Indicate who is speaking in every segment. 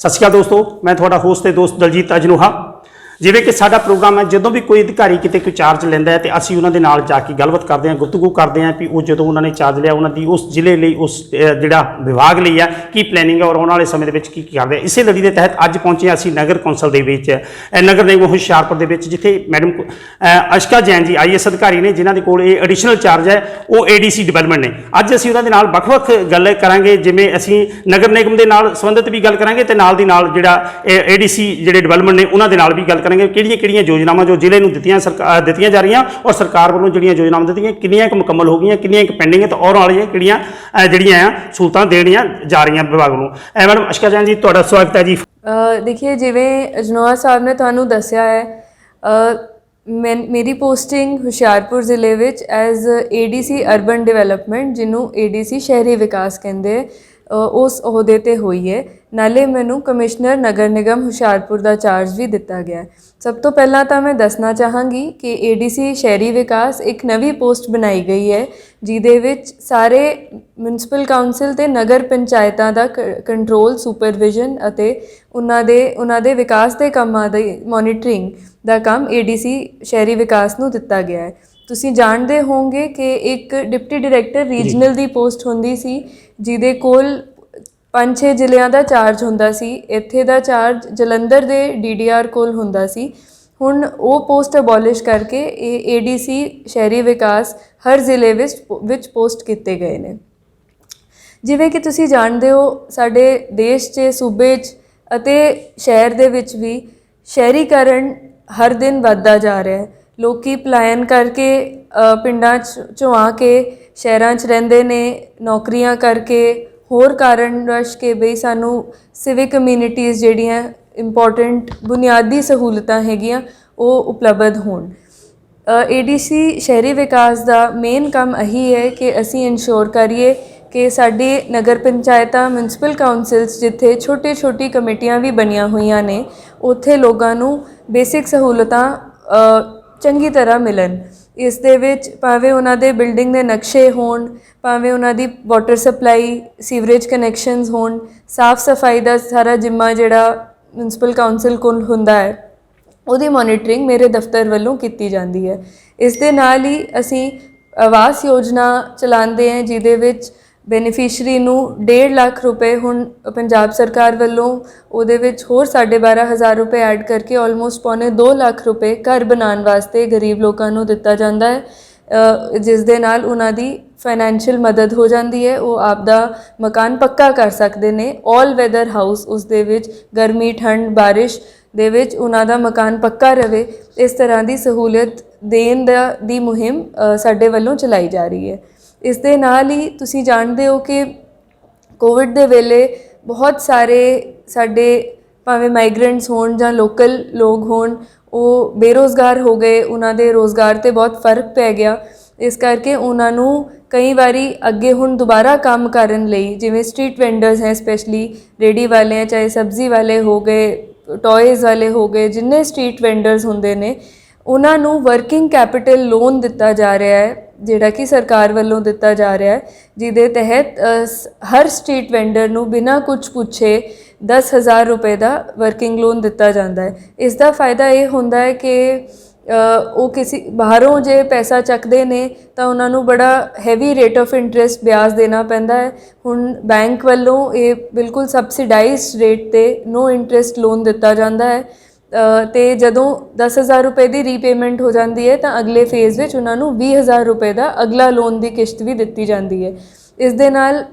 Speaker 1: ਸਤਿ ਸ਼੍ਰੀ ਅਕਾਲ ਦੋਸਤੋ ਮੈਂ ਤੁਹਾਡਾ ਹੋਸਟ ਤੇ ਦੋਸਤ ਦਲਜੀਤ ਅਜਨੋਹਾ। ਜਿਵੇਂ ਕਿ ਸਾਡਾ ਪ੍ਰੋਗਰਾਮ ਹੈ, ਜਦੋਂ ਵੀ ਕੋਈ ਅਧਿਕਾਰੀ ਕਿਤੇ ਕੋਈ ਚਾਰਜ ਲੈਂਦਾ ਹੈ ਤੇ ਅਸੀਂ ਉਹਨਾਂ ਦੇ ਨਾਲ ਜਾ ਕੇ ਗੱਲਬਾਤ ਕਰਦੇ ਹਾਂ, ਗੁਫ਼ਤਗੂ ਕਰਦੇ ਹਾਂ ਕਿ ਉਹ ਜਦੋਂ ਉਹਨਾਂ ਨੇ ਚਾਰਜ ਲਿਆ, ਉਹਨਾਂ ਦੀ ਉਸ ਜ਼ਿਲ੍ਹੇ ਲਈ ਉਸ ਜਿਹੜਾ ਵਿਭਾਗ ਲਈ ਆ ਕੀ ਪਲੈਨਿੰਗ ਹੈ ਔਰ ਆਉਣ ਵਾਲੇ ਸਮੇਂ ਦੇ ਵਿੱਚ ਕੀ ਕੀ ਕਰਦੇ ਆ ਇਸੇ ਲੜੀ ਦੇ ਤਹਿਤ ਅੱਜ ਪਹੁੰਚੇ ਅਸੀਂ ਨਗਰ ਕੌਂਸਲ ਦੇ ਵਿੱਚ। ਨਗਰ ਨਿਗਮ ਹੁਸ਼ਿਆਰਪੁਰ ਦੇ ਵਿੱਚ, ਜਿੱਥੇ ਮੈਡਮ ਅਸ਼ਕਾ ਜੈਨ ਜੀ ਆਈਐਸ ਅਧਿਕਾਰੀ ਨੇ, ਜਿਨ੍ਹਾਂ ਦੇ ਕੋਲ ਇਹ ਐਡੀਸ਼ਨਲ ਚਾਰਜ ਹੈ, ਉਹ ਏਡੀਸੀ ਡਿਵੈਲਪਮੈਂਟ ਨੇ। ਅੱਜ ਅਸੀਂ ਉਹਨਾਂ ਦੇ ਨਾਲ ਵੱਖ-ਵੱਖ ਗੱਲ ਕਰਾਂਗੇ, ਜਿਵੇਂ ਅਸੀਂ ਨਗਰ ਨਿਗਮ ਦੇ ਨਾਲ ਸੰਬੰਧਿਤ ਵੀ ਗੱਲ ਕਰਾਂਗੇ ਤੇ ਨਾਲ ਦੀ ਨਾਲ ਜਿਹੜਾ ਏਡੀਸੀ ਜਿਹੜੇ ਡਿਵੈਲਪਮੈਂਟ ਨੇ, ਉਹਨਾਂ ਦੇ ਨਾਲ ਵੀ ਗੱਲ ਕਰਾਂਗੇ ਕਿਹੜੀਆਂ-ਕਿਹੜੀਆਂ ਯੋਜਨਾਵਾਂ ਜੋ ਜ਼ਿਲ੍ਹੇ ਨੂੰ ਦਿੱਤੀਆਂ ਸਰਕਾਰ ਦਿੱਤੀਆਂ ਜਾ ਰਹੀਆਂ ਔਰ ਸਰਕਾਰ ਵੱਲੋਂ ਜਿਹੜੀਆਂ ਯੋਜਨਾਵਾਂ ਦਿੱਤੀਆਂ ਕਿੰਨੀਆਂ ਕੁ ਮੁਕੰਮਲ ਹੋ ਗਈਆਂ ਕਿੰਨੀਆਂ ਕੁ ਪੈਂਡਿੰਗ ਹੈ ਤੇ ਔਰ ਵਾਲੀਆਂ ਕਿਹੜੀਆਂ ਜਿਹੜੀਆਂ ਆ ਸਹੂਲਤਾਂ ਦੇਣੀਆਂ ਜਾ ਰਹੀਆਂ ਵਿਭਾਗ ਨੂੰ। ਐ ਮੈਡਮ ਅਸ਼ਕਾ ਜੈਨ ਜੀ ਤੁਹਾਡਾ ਸਵਾਗਤ ਹੈ ਜੀ।
Speaker 2: ਅ, ਜਿਵੇਂ ਅਜਨੋਆ ਸਾਹਿਬ ਨੇ ਤੁਹਾਨੂੰ ਦੱਸਿਆ ਹੈ ਅ, ਮੈਂ ਮੇਰੀ ਪੋਸਟਿੰਗ ਹੁਸ਼ਿਆਰਪੁਰ ਜ਼ਿਲ੍ਹੇ ਵਿੱਚ ਐਜ਼ ਏਡੀਸੀ ਅਰਬਨ ਡਿਵੈਲਪਮੈਂਟ ਜਿਹਨੂੰ ਏਡੀਸੀ ਸ਼ਹਿਰੀ ਵਿਕਾਸ ਕਹਿੰਦੇ ਉਸ ਅਹੁਦੇ ਤੇ ਹੋਈ ਹੈ ਨਾਲੇ ਮੈਨੂੰ ਕਮਿਸ਼ਨਰ ਨਗਰ ਨਿਗਮ ਹੁਸ਼ਿਆਰਪੁਰ ਦਾ ਚਾਰਜ ਵੀ ਦਿੱਤਾ ਗਿਆ ਹੈ। ਸਭ ਤੋਂ ਪਹਿਲਾਂ ਤਾਂ ਮੈਂ ਦੱਸਣਾ ਚਾਹਾਂਗੀ ਕਿ ਏਡੀਸੀ ਸ਼ਹਿਰੀ ਵਿਕਾਸ ਇੱਕ ਨਵੀਂ ਪੋਸਟ ਬਣਾਈ ਗਈ ਹੈ ਜਿਹਦੇ ਵਿੱਚ ਸਾਰੇ ਮਿਊਨਿਸਪਲ ਕਾਉਂਸਲ ਤੇ ਨਗਰ ਪੰਚਾਇਤਾਂ ਦਾ ਕੰਟਰੋਲ ਸੁਪਰਵਿਜ਼ਨ ਅਤੇ ਉਹਨਾਂ ਦੇ ਉਹਨਾਂ ਦੇ ਵਿਕਾਸ ਦੇ ਕੰਮਾਂ ਦੀ ਮੋਨੀਟਰਿੰਗ ਦਾ ਕੰਮ ਏਡੀਸੀ ਸ਼ਹਿਰੀ ਵਿਕਾਸ ਨੂੰ ਦਿੱਤਾ ਗਿਆ ਹੈ ਤੁਸੀਂ ਜਾਣਦੇ ਹੋਵੋਗੇ ਕਿ ਇੱਕ ਡਿਪਟੀ ਡਾਇਰੈਕਟਰ ਰੀਜਨਲ ਦੀ ਪੋਸਟ ਹੁੰਦੀ ਸੀ ਜਿਹਦੇ ਕੋਲ ਪੰਜ ਛੇ ਜ਼ਿਲ੍ਹਿਆਂ ਦਾ ਚਾਰਜ ਹੁੰਦਾ ਸੀ। ਇੱਥੇ ਦਾ ਚਾਰਜ ਜਲੰਧਰ ਦੇ ਡੀਡੀਆਰ ਕੋਲ ਹੁੰਦਾ ਸੀ। ਹੁਣ ਉਹ ਪੋਸਟ ਅਬੋਲਿਸ਼ ਕਰਕੇ ਇਹ ਏਡੀਸੀ ਸ਼ਹਿਰੀ ਵਿਕਾਸ ਹਰ ਜ਼ਿਲ੍ਹੇ ਵਿੱਚ ਵਿੱਚ ਪੋਸਟ ਕੀਤੇ ਗਏ ਨੇ। ਜਿਵੇਂ ਕਿ ਤੁਸੀਂ ਜਾਣਦੇ ਹੋ ਸਾਡੇ ਦੇਸ਼ 'ਚ ਸੂਬੇ 'ਚ ਅਤੇ ਸ਼ਹਿਰ ਦੇ ਵਿੱਚ ਵੀ ਸ਼ਹਿਰੀਕਰਨ ਹਰ ਦਿਨ ਵੱਧਦਾ ਜਾ ਰਿਹਾ ਹੈ। ਲੋਕੀ ਪਲਾਇਨ ਕਰਕੇ ਪਿੰਡਾਂ 'ਚ, ਚੋਂ ਆ ਕੇ, ਸ਼ਹਿਰਾਂ 'ਚ ਰਹਿੰਦੇ ਨੇ, ਨੌਕਰੀਆਂ ਕਰਕੇ। ਹੋਰ ਕਾਰਨ ਰਸ਼ ਕੇ ਬਈ ਸਾਨੂੰ ਸਿਵਿਕ ਕਮਿਊਨਿਟੀਜ਼ ਜਿਹੜੀਆਂ ਇੰਪੋਰਟੈਂਟ ਬੁਨਿਆਦੀ ਸਹੂਲਤਾਂ ਹੈਗੀਆਂ, ਉਹ ਉਪਲਬਧ ਹੋਣ। ਏਡੀਸੀ ਸ਼ਹਿਰੀ ਵਿਕਾਸ ਦਾ ਮੇਨ ਕੰਮ ਇਹੀ ਹੈ ਕਿ ਅਸੀਂ ਇਨਸ਼ੋਰ ਕਰੀਏ ਕਿ ਸਾਡੀ ਨਗਰ ਪੰਚਾਇਤਾਂ ਮਿਊਨਿਸਪਲ ਕਾਉਂਸਲਸ ਜਿੱਥੇ ਛੋਟੇ-ਛੋਟੀ ਕਮੇਟੀਆਂ ਵੀ ਬਣੀਆਂ ਹੋਈਆਂ ਨੇ, ਉੱਥੇ ਲੋਕਾਂ ਨੂੰ ਬੇਸਿਕ ਸਹੂਲਤਾਂ ਚੰਗੀ ਤਰ੍ਹਾਂ ਮਿਲਣ। ਇਸ ਦੇ ਵਿੱਚ ਭਾਵੇਂ ਉਹਨਾਂ ਦੇ ਬਿਲਡਿੰਗ ਦੇ ਨਕਸ਼ੇ ਹੋਣ, ਭਾਵੇਂ ਉਹਨਾਂ ਦੀ ਵਾਟਰ ਸਪਲਾਈ ਸੀਵਰੇਜ ਕਨੈਕਸ਼ਨਸ ਹੋਣ, ਸਾਫ਼ ਸਫ਼ਾਈ ਦਾ ਸਾਰਾ ਜਿੰਮਾ ਜਿਹੜਾ ਮਿਊਨਿਸਪਲ ਕਾਉਂਸਲ ਕੋਲ ਹੁੰਦਾ ਹੈ, ਉਹਦੀ ਮੋਨੀਟਰਿੰਗ ਮੇਰੇ ਦਫ਼ਤਰ ਵੱਲੋਂ ਕੀਤੀ ਜਾਂਦੀ ਹੈ। ਇਸ ਦੇ ਨਾਲ ਹੀ ਅਸੀਂ ਆਵਾਸ ਯੋਜਨਾ ਚਲਾਉਂਦੇ ਹਾਂ, ਜਿਹਦੇ ਵਿੱਚ ਬੈਨੀਫੀਸ਼ਰੀ ਨੂੰ 1.5 ਲੱਖ ਰੁਪਏ ਹੁਣ ਪੰਜਾਬ ਸਰਕਾਰ ਵੱਲੋਂ ਉਹਦੇ ਵਿੱਚ ਹੋਰ 12500 ਰੁਪਏ ਐਡ ਕਰਕੇ ਆਲਮੋਸਟ ਪੌਣੇ 2 ਲੱਖ ਰੁਪਏ ਘਰ ਬਣਾਉਣ ਵਾਸਤੇ ਗਰੀਬ ਲੋਕਾਂ ਨੂੰ ਦਿੱਤਾ ਜਾਂਦਾ ਹੈ। ਜਿਸ ਦੇ ਨਾਲ ਉਹਨਾਂ ਦੀ ਫਾਈਨੈਂਸ਼ੀਅਲ ਮਦਦ ਹੋ ਜਾਂਦੀ ਹੈ। ਉਹ ਆਪ ਦਾ ਮਕਾਨ ਪੱਕਾ ਕਰ ਸਕਦੇ ਨੇ। 올 ਵੈਦਰ ਹਾਊਸ ਉਸ ਦੇ ਵਿੱਚ ਗਰਮੀ, ਠੰਡ, ਬਾਰਿਸ਼ ਦੇ ਵਿੱਚ ਉਹਨਾਂ ਦਾ ਮਕਾਨ ਪੱਕਾ ਰਵੇ, ਇਸ ਤਰ੍ਹਾਂ ਦੀ ਸਹੂਲਤ ਦੇਣ ਦਾ ਦੀ ਮੁਹਿੰਮ ਸਾਡੇ ਵੱਲੋਂ ਚਲਾਈ ਜਾ ਰਹੀ ਹੈ। ਇਸ ਦੇ ਨਾਲ ਹੀ ਤੁਸੀਂ ਜਾਣਦੇ ਹੋ ਕਿ ਕੋਵਿਡ ਦੇ ਵੇਲੇ ਬਹੁਤ ਸਾਰੇ ਸਾਡੇ ਭਾਵੇਂ ਮਾਈਗ੍ਰੈਂਟਸ ਹੋਣ ਜਾਂ ਲੋਕਲ ਲੋਕ ਹੋਣ, ਉਹ ਬੇਰੋਜ਼ਗਾਰ ਹੋ ਗਏ, ਉਹਨਾਂ ਦੇ ਰੋਜ਼ਗਾਰ ਤੇ ਬਹੁਤ ਫ਼ਰਕ ਪੈ ਗਿਆ। ਇਸ ਕਰਕੇ ਉਹਨਾਂ ਨੂੰ ਕਈ ਵਾਰੀ ਅੱਗੇ ਹੁਣ ਦੁਬਾਰਾ ਕੰਮ ਕਰਨ ਲਈ, ਜਿਵੇਂ ਸਟਰੀਟ ਵੈਂਡਰਸ ਹੈ ਸਪੈਸ਼ਲੀ ਰੇੜੀ ਵਾਲੇ ਹੈ ਚਾਹੇ ਸਬਜ਼ੀ ਵਾਲੇ ਹੋ ਗਏ ਟੌਇਜ਼ ਵਾਲੇ ਹੋ ਗਏ, ਜਿੰਨੇ ਸਟਰੀਟ ਵੈਂਡਰਸ ਹੁੰਦੇ ਨੇ, ਉਹਨਾਂ ਨੂੰ ਵਰਕਿੰਗ ਕੈਪੀਟਲ ਲੋਨ ਦਿੱਤਾ ਜਾ ਰਿਹਾ ਹੈ। ਜਿਹੜਾ ਕਿ ਸਰਕਾਰ ਵੱਲੋਂ ਦਿੱਤਾ ਜਾ ਰਿਹਾ ਹੈ, ਜਿਹਦੇ ਤਹਿਤ ਸ- ਹਰ ਸਟਰੀਟ ਵੈਂਡਰ ਨੂੰ ਬਿਨਾਂ ਕੁਝ ਪੁੱਛੇ 10000 ਰੁਪਏ ਦਾ ਵਰਕਿੰਗ ਲੋਨ ਦਿੱਤਾ ਜਾਂਦਾ ਹੈ। ਇਸ ਦਾ ਫਾਇਦਾ ਇਹ ਹੁੰਦਾ ਹੈ ਕਿ ਉਹ ਕਿਸੇ, ਬਾਹਰੋਂ ਜੇ ਪੈਸਾ ਚੱਕਦੇ ਨੇ, ਤਾਂ ਉਹਨਾਂ ਨੂੰ ਬੜਾ ਹੈਵੀ ਰੇਟ ਆਫ ਇੰਟਰਸਟ ਵਿਆਜ ਦੇਣਾ ਪੈਂਦਾ ਹੈ। ਹੁਣ ਬੈਂਕ ਵੱਲੋਂ ਇਹ ਬਿਲਕੁਲ ਸਬਸਿਡਾਈਜ਼ਡ ਰੇਟ ਤੇ ਨੋ ਇੰਟਰਸਟ ਲੋਨ ਦਿੱਤਾ ਜਾਂਦਾ ਹੈ। ਤੇ ਜਦੋਂ 10000 ਰੁਪਏ ਦੀ ਰੀਪੇਮੈਂਟ ਹੋ ਜਾਂਦੀ ਹੈ ਤਾਂ ਅਗਲੇ ਫੇਜ਼ ਵਿੱਚ ਉਹਨਾਂ ਨੂੰ 20000 ਰੁਪਏ ਦਾ ਅਗਲਾ ਲੋਨ ਦੀ ਕਿਸ਼ਤ ਵੀ ਦਿੱਤੀ ਜਾਂਦੀ ਹੈ। ਇਸ ਦੇ ਨਾਲ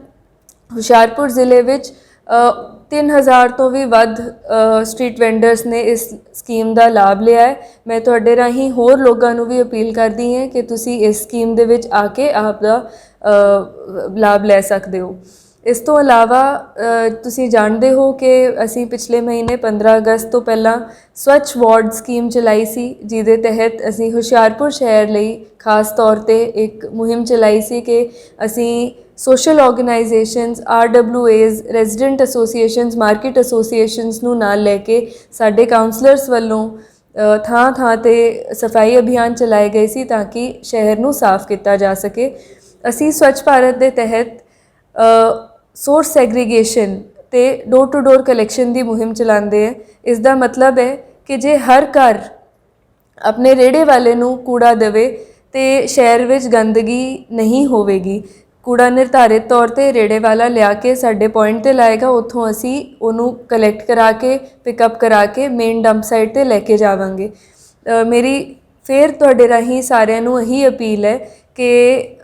Speaker 2: ਹੁਸ਼ਿਆਰਪੁਰ ਜ਼ਿਲ੍ਹੇ ਵਿੱਚ ਅ, 3000 ਤੋਂ ਵੀ ਵੱਧ ਸਟਰੀਟ ਵੈਂਡਰਸ ਨੇ ਇਸ ਸਕੀਮ ਦਾ ਲਾਭ ਲਿਆ ਹੈ। ਮੈਂ ਤੁਹਾਡੇ ਰਾਹੀਂ ਹੋਰ ਲੋਕਾਂ ਨੂੰ ਵੀ ਅਪੀਲ ਕਰਦੀ ਹਾਂ ਕਿ ਤੁਸੀਂ ਇਸ ਸਕੀਮ ਦੇ ਵਿੱਚ ਆ ਕੇ ਆਪ ਦਾ ਲਾਭ ਲੈ ਸਕਦੇ ਹੋ। ਇਸ ਤੋਂ ਇਲਾਵਾ ਤੁਸੀਂ ਜਾਣਦੇ ਹੋ ਕਿ ਅਸੀਂ ਪਿਛਲੇ ਮਹੀਨੇ 15 ਅਗਸਤ ਤੋਂ ਪਹਿਲਾਂ ਸਵੱਛ ਵਾਰਡ ਸਕੀਮ ਚਲਾਈ ਸੀ, ਜਿਹਦੇ ਤਹਿਤ ਅਸੀਂ ਹੁਸ਼ਿਆਰਪੁਰ ਸ਼ਹਿਰ ਲਈ ਖਾਸ ਤੌਰ ਤੇ ਇੱਕ ਮੁਹਿੰਮ ਚਲਾਈ ਸੀ ਕਿ ਅਸੀਂ ਸੋਸ਼ਲ ਆਰਗੇਨਾਈਜੇਸ਼ਨਸ ਆਰਡਬਲਯੂਏਜ਼ ਰੈਜ਼ੀਡੈਂਟ ਐਸੋਸੀਏਸ਼ਨਸ ਮਾਰਕੀਟ ਐਸੋਸੀਏਸ਼ਨਸ ਨੂੰ ਨਾਲ ਲੈ ਕੇ ਸਾਡੇ ਕਾਉਂਸਲਰਸ ਵੱਲੋਂ ਥਾਂ ਥਾਂ ਤੇ ਸਫ਼ਾਈ ਅਭਿਆਨ ਚਲਾਏ ਗਏ ਸੀ ਤਾਂ ਕਿ ਸ਼ਹਿਰ ਨੂੰ ਸਾਫ਼ ਕੀਤਾ ਜਾ ਸਕੇ। ਅਸੀਂ ਸਵੱਛ ਭਾਰਤ ਦੇ ਤਹਿਤ ਸੋਰਸ ਸੈਗਰੀਗੇਸ਼ਨ ਤੇ ਡੋਰ ਟੂ ਡੋਰ ਕਲੈਕਸ਼ਨ ਦੀ ਮੁਹਿੰਮ ਚਲਾਉਂਦੇ ਹੈ ਇਸ ਦਾ ਮਤਲਬ ਹੈ ਕਿ ਜੇ ਹਰ ਘਰ ਆਪਣੇ ਰੇੜੇ ਵਾਲੇ ਨੂੰ ਕੂੜਾ ਦੇਵੇ ਤੇ ਸ਼ਹਿਰ ਵਿੱਚ ਗੰਦਗੀ ਨਹੀਂ ਹੋਵੇਗੀ। ਕੂੜਾ ਨਿਰਧਾਰਿਤ ਤੌਰ ਤੇ ਰੇੜੇ ਵਾਲਾ ਲਿਆ ਕੇ ਸਾਡੇ ਪੁਆਇੰਟ ਤੇ ਲਾਏਗਾ, ਉੱਥੋਂ ਅਸੀਂ ਉਹਨੂੰ ਕਲੈਕਟ ਕਰਾ ਕੇ ਪਿਕਅਪ ਕਰਾ ਕੇ ਮੇਨ ਡੰਪ ਸਾਈਟ ਤੇ ਲੈ ਕੇ ਜਾਵਾਂਗੇ। ਮੇਰੀ ਫੇਰ ਤੁਹਾਡੇ ਰਾਹੀਂ ਸਾਰਿਆਂ ਨੂੰ ਇਹੀ ਅਪੀਲ ਹੈ ਕਿ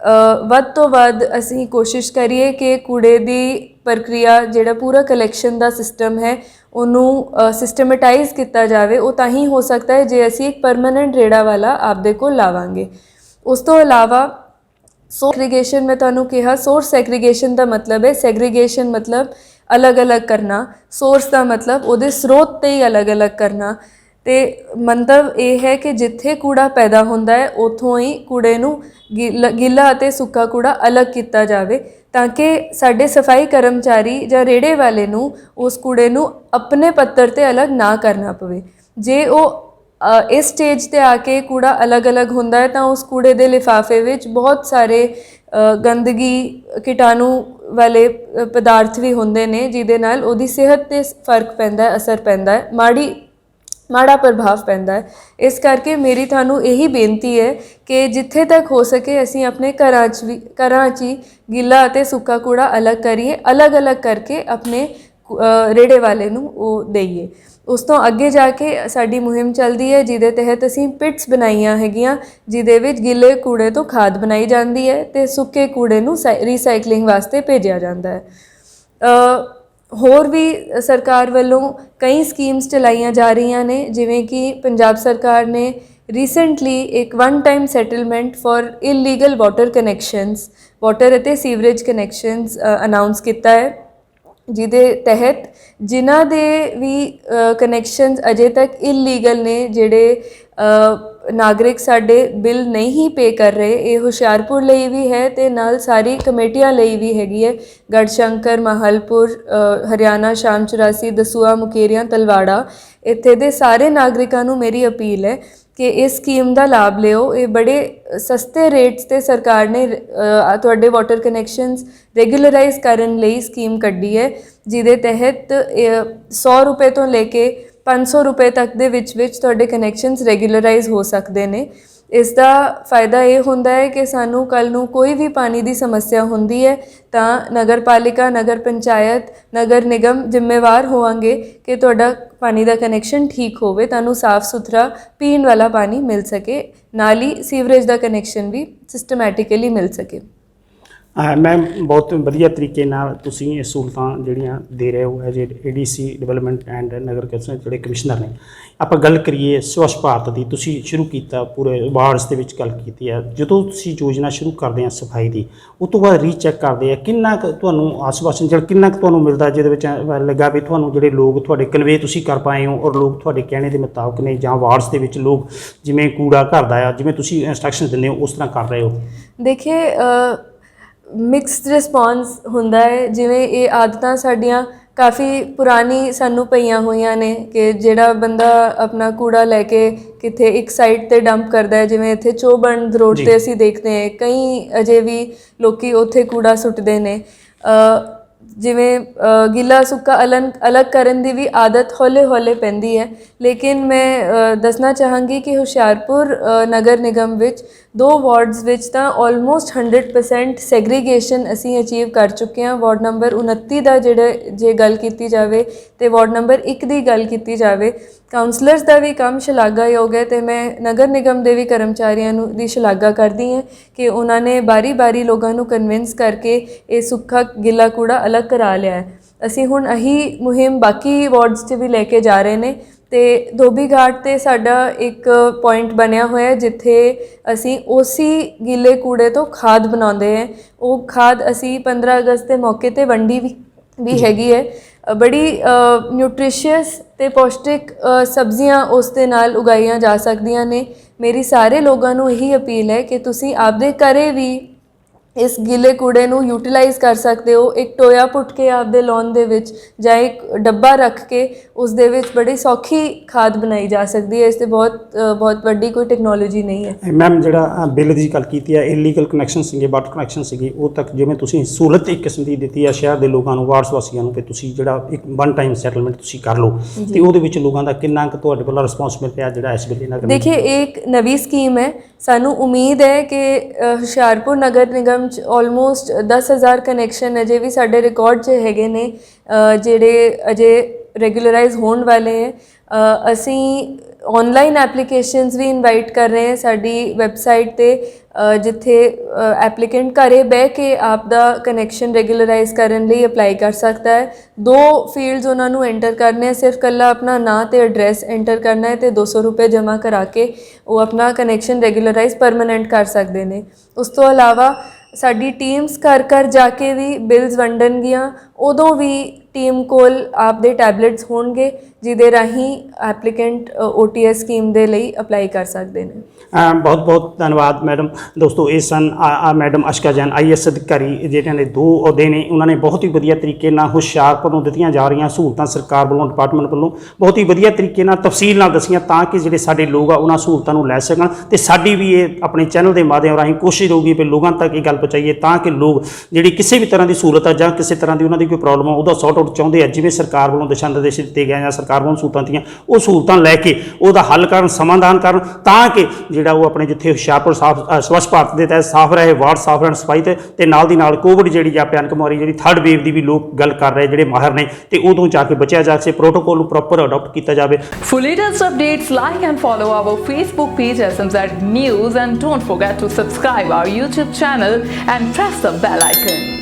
Speaker 2: ਵੱਧ ਤੋਂ ਵੱਧ ਅਸੀਂ ਕੋਸ਼ਿਸ਼ ਕਰੀਏ ਕਿ ਕੂੜੇ ਦੀ ਪ੍ਰਕਿਰਿਆ ਜਿਹੜਾ ਪੂਰਾ ਕਲੈਕਸ਼ਨ ਦਾ ਸਿਸਟਮ ਹੈ, ਉਹਨੂੰ ਸਿਸਟਮੈਟਾਈਜ਼ ਕੀਤਾ ਜਾਵੇ। ਉਹ ਤਾਂ ਹੀ ਹੋ ਸਕਦਾ ਹੈ ਜੇ ਅਸੀਂ ਇੱਕ ਪਰਮਨੈਂਟ ਰੇੜਾ ਵਾਲਾ ਆਪਦੇ ਕੋਲ ਲਾਵਾਂਗੇ। ਉਸ ਤੋਂ ਇਲਾਵਾ ਸੋਰਸ ਸੈਗਰੀਗੇਸ਼ਨ ਮੈਂ ਤੁਹਾਨੂੰ ਕਿਹਾ ਸੋਰਸ ਸੈਗਰੀਗੇਸ਼ਨ ਦਾ ਮਤਲਬ ਹੈ ਸੈਗਰੀਗੇਸ਼ਨ ਮਤਲਬ ਅਲੱਗ-ਅਲੱਗ ਕਰਨਾ। ਸੋਰਸ ਦਾ ਮਤਲਬ ਉਹਦੇ ਸਰੋਤ ਤੇ ਹੀ ਅਲੱਗ-ਅਲੱਗ ਕਰਨਾ। ਤੇ ਮੰਤਵ ਇਹ ਹੈ ਕਿ ਜਿੱਥੇ ਕੂੜਾ ਪੈਦਾ ਹੁੰਦਾ ਹੈ, ਉਥੋਂ ਹੀ ਕੂੜੇ ਨੂੰ ਗਿੱਲਾ ਗਿੱਲਾ ਅਤੇ ਸੁੱਕਾ ਕੂੜਾ ਅਲੱਗ ਕੀਤਾ ਜਾਵੇ ਤਾਂ ਕਿ ਸਾਡੇ ਸਫ਼ਾਈ ਕਰਮਚਾਰੀ ਜਾਂ ਰੇੜੇ ਵਾਲੇ ਨੂੰ ਉਸ ਕੂੜੇ ਨੂੰ ਆਪਣੇ ਪੱਤਰ ਤੇ ਅਲੱਗ ਨਾ ਕਰਨਾ ਪਵੇ। ਜੇ ਉਹ ਇਸ ਸਟੇਜ ਤੇ ਆ ਕੇ ਕੂੜਾ ਅਲੱਗ-ਅਲੱਗ ਹੁੰਦਾ ਹੈ ਤਾਂ ਉਸ ਕੂੜੇ ਦੇ ਲਿਫਾਫੇ ਵਿੱਚ ਬਹੁਤ ਸਾਰੇ ਗੰਦਗੀ, ਕੀਟਾਣੂ ਵਾਲੇ ਪਦਾਰਥ ਵੀ ਹੁੰਦੇ ਨੇ ਜਿਹਦੇ ਨਾਲ ਉਹਦੀ ਸਿਹਤ ਤੇ ਫ਼ਰਕ ਪੈਂਦਾ ਹੈ, ਅਸਰ ਪੈਂਦਾ ਹੈ। ਮਾੜੀ ਮਾੜਾ ਪ੍ਰਭਾਵ ਪੈਂਦਾ ਹੈ। ਇਸ ਕਰਕੇ ਮੇਰੀ ਤੁਹਾਨੂੰ ਇਹੀ ਬੇਨਤੀ ਹੈ ਕਿ ਜਿੱਥੇ ਤੱਕ ਹੋ ਸਕੇ ਅਸੀਂ ਆਪਣੇ ਘਰਾਂ 'ਚ ਵੀ ਘਰਾਂ 'ਚ ਹੀ ਗਿੱਲਾ ਅਤੇ ਸੁੱਕਾ ਕੂੜਾ ਅਲੱਗ ਕਰੀਏ, ਅਲੱਗ-ਅਲੱਗ ਕਰਕੇ ਆਪਣੇ ਕੁ- ਰੇੜੇ ਵਾਲੇ ਨੂੰ ਉਹ ਦੇਈਏ। ਉਸ ਤੋਂ ਅੱਗੇ ਜਾ ਕੇ ਸਾਡੀ ਮੁਹਿੰਮ ਚੱਲਦੀ ਹੈ, ਜਿਹਦੇ ਤਹਿਤ ਅਸੀਂ ਪਿਟਸ ਬਣਾਈਆਂ ਹੈਗੀਆਂ, ਜਿਹਦੇ ਵਿੱਚ ਗਿੱਲੇ ਕੂੜੇ ਤੋਂ ਖਾਦ ਬਣਾਈ ਜਾਂਦੀ ਹੈ ਤੇ ਸੁੱਕੇ ਕੂੜੇ ਨੂੰ ਰੀਸਾਈਕਲਿੰਗ ਵਾਸਤੇ ਭੇਜਿਆ ਜਾਂਦਾ ਹੈ। ਹੋਰ ਵੀ ਸਰਕਾਰ ਵੱਲੋਂ ਕਈ ਸਕੀਮਸ ਚਲਾਈਆਂ ਜਾ ਰਹੀਆਂ ਨੇ, ਜਿਵੇਂ ਕਿ ਪੰਜਾਬ ਸਰਕਾਰ ਨੇ ਰੀਸੈਂਟਲੀ ਇੱਕ one time settlement for illegal water connections water ਅਤੇ ਸੀਵਰੇਜ ਕਨੈਕਸ਼ਨਸ ਅਨਾਉਂਸ ਕੀਤਾ ਹੈ। ਜਿਹਦੇ ਤਹਿਤ ਜਿਨ੍ਹਾਂ ਦੇ ਵੀ ਕਨੈਕਸ਼ਨਸ ਅਜੇ ਤੱਕ ਇਲੀਗਲ ਨੇ, ਜਿਹੜੇ ਨਾਗਰਿਕ ਸਾਡੇ ਬਿੱਲ ਨਹੀਂ ਪੇ ਕਰ ਰਹੇ ਇਹ ਹੁਸ਼ਿਆਰਪੁਰ ਲਈ ਵੀ ਹੈ ਤੇ ਨਾਲ ਸਾਰੀ ਕਮੇਟੀਆਂ ਲਈ ਵੀ ਹੈਗੀ ਹੈ। ਗੜਸ਼ੰਕਰ ਮਹਲਪੁਰ ਅ, ਹਰਿਆਣਾ ਸ਼ਾਮ 84 ਦਸੂਆ ਮੁਕੇਰੀਆਂ ਤਲਵਾੜਾ ਇੱਥੇ ਦੇ ਸਾਰੇ ਨਾਗਰਿਕਾਂ ਨੂੰ ਮੇਰੀ ਅਪੀਲ ਹੈ ਕਿ ਇਸ ਸਕੀਮ ਦਾ ਲਾਭ ਲਿਓ। ਇਹ ਬੜੇ ਸਸਤੇ ਰੇਟਸ ਤੇ ਸਰਕਾਰ ਨੇ ਤੁਹਾਡੇ ਵਾਟਰ ਕਨੈਕਸ਼ਨਸ ਰੈਗੂਲਰਾਈਜ਼ ਕਰਨ ਲਈ ਸਕੀਮ ਕੱਢੀ ਹੈ ਜਿਹਦੇ ਤਹਿਤ ਇਹ 100 ਰੁਪਏ ਤੋਂ ਲੈ ਕੇ 500 ਰੁਪਏ ਤੱਕ ਦੇ ਵਿੱਚ ਵਿੱਚ ਤੁਹਾਡੇ ਕਨੈਕਸ਼ਨਸ ਰੈਗੂਲਰਾਈਜ਼ ਹੋ ਸਕਦੇ ਨੇ। ਇਸ ਦਾ ਫਾਇਦਾ ਇਹ ਹੁੰਦਾ ਹੈ ਕਿ ਸਾਨੂੰ ਕੱਲ ਨੂੰ ਕੋਈ ਵੀ ਪਾਣੀ ਦੀ ਸਮੱਸਿਆ ਹੁੰਦੀ ਹੈ, ਤਾਂ ਨਗਰ ਪਾਲਿਕਾ ਨਗਰ ਪੰਚਾਇਤ, ਨਗਰ ਨਿਗਮ ਜ਼ਿੰਮੇਵਾਰ ਹੋਵਾਂਗੇ ਕਿ ਤੁਹਾਡਾ ਪਾਣੀ ਦਾ ਕਨੈਕਸ਼ਨ ਠੀਕ ਹੋਵੇ ਤੁਹਾਨੂੰ ਸਾਫ਼ ਸੁਥਰਾ ਪੀਣ ਵਾਲਾ ਪਾਣੀ ਮਿਲ ਸਕੇ, ਨਾਲ ਹੀ ਸੀਵਰੇਜ ਦਾ ਕਨੈਕਸ਼ਨ ਵੀ ਸਿਸਟਮੈਟਿਕਲੀ ਮਿਲ ਸਕੇ।
Speaker 1: ਅਹ ਮੈਮ ਬਹੁਤ ਵਧੀਆ ਤਰੀਕੇ ਨਾਲ ਤੁਸੀਂ ਇਹ ਸਹੂਲਤਾਂ ਜਿਹੜੀਆਂ ਦੇ ਰਹੇ ਹੋ ਐਜ ਏਡੀਸੀ ਡਿਵੈਲਪਮੈਂਟ ਐਂਡ ਨਗਰ ਕੌਂਸਲ ਜਿਹੜੇ ਕਮਿਸ਼ਨਰ ਨੇ, ਆਪਾਂ ਗੱਲ ਕਰੀਏ ਸਵੱਛ ਭਾਰਤ ਦੀ, ਤੁਸੀਂ ਸ਼ੁਰੂ ਕੀਤਾ, ਪੂਰੇ ਵਾਰਡਸ ਦੇ ਵਿੱਚ ਗੱਲ ਕੀਤੀ ਹੈ ਜਦੋਂ ਤੁਸੀਂ ਯੋਜਨਾ ਸ਼ੁਰੂ ਕਰਦੇ ਆ ਸਫ਼ਾਈ ਦੀ, ਉਸ ਤੋਂ ਬਾਅਦ ਰੀਚੈਕ ਕਰਦੇ ਆ, ਕਿੰਨਾ ਕੁ ਤੁਹਾਨੂੰ ਆਸ਼ਵਾਸਨ ਜਿਹੜਾ, ਕਿੰਨਾ ਕੁ ਤੁਹਾਨੂੰ ਮਿਲਦਾ ਜਿਹਦੇ ਵਿੱਚ ਲੱਗਾ ਵੀ ਤੁਹਾਨੂੰ ਜਿਹੜੇ ਲੋਕ ਤੁਹਾਡੇ ਕਨਵੇ ਤੁਸੀਂ ਕਰ ਪਾਏ ਹੋ ਔਰ ਲੋਕ ਤੁਹਾਡੇ ਕਹਿਣੇ ਦੇ ਮੁਤਾਬਕ ਨੇ ਜਾਂ ਵਾਰਡਸ ਦੇ ਵਿੱਚ ਲੋਕ ਜਿਵੇਂ ਕੂੜਾ ਘਰ ਦਾ ਆ, ਜਿਵੇਂ ਤੁਸੀਂ ਇੰਸਟਰਕਸ਼ਨ ਦਿੰਦੇ ਹੋ, ਉਸ ਤਰ੍ਹਾਂ ਕਰ ਰਹੇ ਹੋ।
Speaker 2: ਦੇਖਿਏ ਮਿਕਸਡ ਰਿਸਪੌਂਸ ਹੁੰਦਾ ਹੈ ਜਿਵੇਂ ਇਹ ਆਦਤਾਂ ਸਾਡੀਆਂ ਕਾਫੀ ਪੁਰਾਣੀ ਸਾਨੂੰ ਪਈਆਂ ਹੋਈਆਂ ਨੇ ਕਿ ਜਿਹੜਾ ਬੰਦਾ ਆਪਣਾ ਕੂੜਾ ਲੈ ਕੇ ਕਿਤੇ ਇੱਕ ਸਾਈਡ ਤੇ ਡੰਪ ਕਰਦਾ ਹੈ ਜਿਵੇਂ ਇੱਥੇ ਚੋਬੰਦ ਰੋਡ। ਤੇ ਅਸੀਂ ਦੇਖਦੇ ਹਾਂ ਕਈ ਅਜੇ ਵੀ ਲੋਕੀ ਉੱਥੇ ਕੂੜਾ ਸੁੱਟਦੇ ਨੇ ਅ, ਜਿਵੇਂ ਗਿੱਲਾ ਸੁੱਕਾ ਅਲੱਗ ਅਲੱਗ ਕਰਨ ਦੀ ਵੀ ਆਦਤ ਹੌਲੇ ਹੌਲੇ ਪੈਂਦੀ ਹੈ ਲੇਕਿਨ ਮੈਂ ਦੱਸਣਾ ਚਾਹਾਂਗੀ ਕਿ ਹੁਸ਼ਿਆਰਪੁਰ ਨਗਰ ਨਿਗਮ ਵਿੱਚ ਦੋ ਵਾਰਡਸ ਵਿੱਚ ਤਾਂ ਆਲਮੋਸਟ 100% ਸੈਗਰੀਗੇਸ਼ਨ ਅਸੀਂ ਅਚੀਵ ਕਰ ਚੁੱਕੇ ਹਾਂ। ਵਾਰਡ ਨੰਬਰ 29 ਦਾ ਜਿਹੜਾ, ਜੇ ਗੱਲ ਕੀਤੀ ਜਾਵੇ ਤੇ ਵਾਰਡ ਨੰਬਰ 1 ਦੀ ਗੱਲ ਕੀਤੀ ਜਾਵੇ ਕਾਉਂਸਲਰਸ ਦਾ ਵੀ ਕੰਮ ਸ਼ਲਾਘਾਯੋਗ ਹੈ ਤੇ ਮੈਂ ਨਗਰ ਨਿਗਮ ਦੇ ਵੀ ਕਰਮਚਾਰੀਆਂ ਨੂੰ ਦੀ ਸ਼ਲਾਘਾ ਕਰਦੀ ਹਾਂ ਕਿ ਉਹਨਾਂ ਨੇ ਬਾਰੀ-ਬਾਰੀ ਲੋਕਾਂ ਨੂੰ ਕਨਵਿੰਸ ਕਰਕੇ ਇਹ ਸੁੱਖਾ ਗਿੱਲਾ ਕੂੜਾ ਅਲੱਗ ਕਰਾ ਲਿਆ ਹੈ। ਅਸੀਂ ਹੁਣ ਅਹੀ ਮੁਹਿੰਮ ਬਾਕੀ ਵਾਰਡਸ 'ਚ ਵੀ ਲੈ ਕੇ ਜਾ ਰਹੇ ਨੇ। ਤੇ ਧੋਬੀ ਘਾਟ ਤੇ ਸਾਡਾ ਇੱਕ ਪੁਆਇੰਟ ਬਣਿਆ ਹੋਇਆ ਹੈ ਜਿੱਥੇ ਅਸੀਂ ਉਸੇ ਗਿੱਲੇ ਕੂੜੇ ਤੋਂ ਖਾਦ ਬਣਾਉਂਦੇ ਹਾਂ। ਉਹ ਖਾਦ ਅਸੀਂ 15 ਅਗਸਤ ਦੇ ਮੌਕੇ ਤੇ ਵੰਡੀ ਵੀ ਵੀ ਹੈਗੀ ਹੈ। ਬੜੀ ਨਿਊਟ੍ਰੀਸ਼ੀਅਸ ਤੇ ਪੌਸ਼ਟਿਕ ਸਬਜ਼ੀਆਂ ਉਸ ਦੇ ਨਾਲ ਉਗਾਈਆਂ ਜਾ ਸਕਦੀਆਂ ਨੇ। ਮੇਰੀ ਸਾਰੇ ਲੋਕਾਂ ਨੂੰ ਇਹੀ ਅਪੀਲ ਹੈ ਕਿ ਤੁਸੀਂ ਆਪਦੇ ਘਰੇ ਵੀ ਇਸ ਗਿੱਲੇ ਕੂੜੇ ਨੂੰ ਯੂਟਿਲਾਈਜ਼ ਕਰ ਸਕਦੇ ਹੋ। ਇੱਕ ਟੋਇਆ ਪੁੱਟ ਕੇ ਆਪਦੇ ਲੌਨ ਦੇ ਵਿੱਚ ਜਾਂ ਇੱਕ ਡੱਬਾ ਰੱਖ ਕੇ ਉਸ ਦੇ ਵਿੱਚ ਬੜੀ ਸੌਖੀ ਖਾਦ ਬਣਾਈ ਜਾ ਸਕਦੀ ਹੈ। ਇਸ ਤੇ ਬਹੁਤ ਬਹੁਤ ਵੱਡੀ ਕੋਈ ਟੈਕਨੋਲੋਜੀ ਨਹੀਂ ਹੈ।
Speaker 1: ਮੈਮ ਜਿਹੜਾ ਬਿੱਲ ਦੀ ਗੱਲ ਕੀਤੀ ਹੈ ਇਲੀਗਲ ਕਨੈਕਸ਼ਨ ਸੀਗੇ ਵਾਟਰ ਕਨੈਕਸ਼ਨ ਸੀਗੇ ਉਹ ਤੱਕ ਜਿਵੇਂ ਤੁਸੀਂ ਸਹੂਲਤ ਇੱਕ ਕਿਸਮ ਦੀ ਦਿੱਤੀ ਹੈ ਸ਼ਹਿਰ ਦੇ ਲੋਕਾਂ ਨੂੰ ਵਾਰਸ ਵਾਸੀਆਂ ਨੂੰ ਕਿ ਤੁਸੀਂ ਜਿਹੜਾ ਇੱਕ ਵਨ ਟਾਈਮ ਸੈਟਲਮੈਂਟ ਤੁਸੀਂ ਕਰ ਲਓ। ਤੇ ਉਹਦੇ ਵਿੱਚ ਲੋਕਾਂ ਦਾ ਕਿੰਨਾ ਕੁ ਤੁਹਾਡੇ ਵੱਲੋਂ ਰਿਸਪੌਂਸ ਮਿਲ ਰਿਹਾ ਜਿਹੜਾ ਇਸ ਬਿੱਲ ਨਾਲ
Speaker 2: ਦੇਖਿਏ ਇੱਕ ਨਵੀਂ ਸਕੀਮ ਹੈ। ਸਾਨੂੰ ਉਮੀਦ ਹੈ ਕਿ ਹੁਸ਼ਿਆਰਪੁਰ ਨਗਰ ਨਿਗਮ ਆਲਮੋਸਟ 10000 ਕਨੈਕਸ਼ਨ ਅਜੇ ਵੀ ਸਾਡੇ ਰਿਕਾਰਡ 'ਚ ਹੈਗੇ ਨੇ ਜਿਹੜੇ ਅਜੇ ਰੈਗੂਲਰਾਈਜ਼ ਹੋਣ ਵਾਲੇ ਹੈ। ਅਸੀਂ ਆਨਲਾਈਨ ਐਪਲੀਕੇਸ਼ਨਸ ਵੀ ਇਨਵਾਈਟ ਕਰ ਰਹੇ ਹਾਂ ਸਾਡੀ ਵੈਬਸਾਈਟ ਤੇ ਜਿੱਥੇ ਐਪਲੀਕੈਂਟ ਘਰੇ ਬਹਿ ਕੇ ਆਪ ਦਾ ਕਨੈਕਸ਼ਨ ਰੈਗੂਲਰਾਈਜ਼ ਕਰਨ ਲਈ ਅਪਲਾਈ ਕਰ ਸਕਦਾ ਹੈ। ਦੋ ਫੀਲਡਸ ਉਹਨਾਂ ਨੂੰ ਐਂਟਰ ਕਰਨੇ ਹੈ ਸਿਰਫ ਕੱਲਾ ਆਪਣਾ ਨਾਂ ਤੇ ਐਡਰੈਸ ਐਂਟਰ ਕਰਨਾ ਹੈ ਤੇ 200 ਰੁਪਏ ਜਮ੍ਹਾਂ ਕਰਾ ਕੇ ਉਹ ਆਪਣਾ ਕਨੈਕਸ਼ਨ ਰੈਗੂਲਰਾਈਜ਼ ਪਰਮਨੈਂਟ ਕਰ ਸਕਦੇ ਨੇ। ਉਸ ਤੋਂ ਇਲਾਵਾ ਸਾਡੀ ਟੀਮਸ ਘਰ ਘਰ ਜਾ ਕੇ ਵੀ ਬਿਲਸ ਵੰਡਣਗੀਆਂ ਉਦੋਂ ਵੀ ਟੀਮ ਕੋਲ ਆਪਦੇ ਟੈਬਲੇਟਸ ਹੋਣਗੇ, ਜਿਹਦੇ ਰਾਹੀਂ ਐਪਲੀਕੈਂਟ OTS ਸਕੀਮ ਦੇ ਲਈ ਅਪਲਾਈ ਕਰ ਸਕਦੇ ਨੇ।
Speaker 1: ਬਹੁਤ ਬਹੁਤ ਧੰਨਵਾਦ ਮੈਡਮ। ਦੋਸਤੋ, ਇਹ ਸਨ, ਆ ਮੈਡਮ ਅਸ਼ਕਾ ਜੈਨ ਆਈਐਸ ਅਧਿਕਾਰੀ, ਜਿਹੜਿਆਂ ਨੇ ਦੋ ਅਹੁਦੇ ਨੇ। ਉਹਨਾਂ ਨੇ ਬਹੁਤ ਹੀ ਵਧੀਆ ਤਰੀਕੇ ਨਾਲ ਹੁਸ਼ਿਆਰਪੁਰ ਨੂੰ ਦਿੱਤੀਆਂ ਜਾ ਰਹੀਆਂ ਸਹੂਲਤਾਂ ਸਰਕਾਰ ਵੱਲੋਂ ਡਿਪਾਰਟਮੈਂਟ ਵੱਲੋਂ। ਬਹੁਤ ਹੀ ਵਧੀਆ ਤਰੀਕੇ ਨਾਲ ਤਫਸੀਲ ਨਾਲ ਦੱਸੀਆਂ ਤਾਂ ਕਿ ਜਿਹੜੇ ਸਾਡੇ ਲੋਕ ਆ, ਉਹਨਾਂ ਸਹੂਲਤਾਂ ਨੂੰ ਲੈ ਸਕਣ। ਤੇ ਸਾਡੀ ਵੀ ਇਹ ਆਪਣੇ ਚੈਨਲ ਦੇ ਮਾਧਿਅਮ ਰਾਹੀਂ ਕੋਸ਼ਿਸ਼ ਰਹੂਗੀ ਵੀ ਲੋਕਾਂ ਤੱਕ ਇਹ ਗੱਲ ਪਹੁੰਚਾਈਏ ਤਾਂ ਕਿ ਲੋਕ ਜਿਹੜੀ ਕਿਸੇ ਵੀ ਤਰ੍ਹਾਂ ਦੀ ਸਹੂਲਤ ਆ ਜਾਂ ਕਿਸੇ ਤਰ੍ਹਾਂ ਦੀ ਉਹਨਾਂ ਦੀ ਕੋਈ ਪ੍ਰੋਬਲਮ ਆ ਉਹਦਾ ਸੌਟ ਆਊਟ ਚਾਹੁੰਦੇ ਆ ਜਿਵੇਂ ਸਰਕਾਰ ਵੱਲੋਂ ਦਿਸ਼ਾ ਨਿਰਦੇਸ਼ ਦਿੱਤੇ ਗਏ ਜਾਂ ਸਰਕਾਰ ਵੱਲੋਂ ਸਹੂਲਤਾਂ ਦਿੱਤੀਆਂ ਉਹ ਸਹੂਲਤਾਂ ਲੈ ਕੇ ਉਹਦਾ ਹੱਲ ਕਰਨ ਸਮਾਧਾਨ ਕਰਨ ਤਾਂ ਕਿ ਜਿਹੜਾ ਉਹ ਆਪਣੇ ਜਿੱਥੇ ਹੁਸ਼ਿਆਰਪੁਰ ਸਾਫ਼ ਸਵੱਛ ਭਾਰਤ ਦੇ ਤਹਿਤ ਸਾਫ਼ ਰਹੇ ਵਾਰਡ ਸਾਫ਼ ਰਹਿਣ ਸਫ਼ਾਈ ਤੇ ਤੇ ਨਾਲ ਦੀ ਨਾਲ ਕੋਵਿਡ ਜਿਹੜੀ ਜਾਂ ਭਿਆਨਕ ਜਿਹੜੀ ਥਰਡ ਵੇਵ ਦੀ ਵੀ ਲੋਕ ਗੱਲ ਕਰ ਰਹੇ ਜਿਹੜੇ ਮਾਹਰ ਨੇ ਤੇ ਉਦੋਂ ਜਾ ਕੇ ਬਚਿਆ ਜਾ ਸਕੇ ਪ੍ਰੋਟੋਕੋਲ ਨੂੰ ਪ੍ਰੋਪਰ ਅਡਾਪਟ ਕੀਤਾ ਜਾਵੇ
Speaker 3: For latest updates, like and follow our Facebook page SMZ News and don't forget to subscribe our YouTube channel and press the bell icon.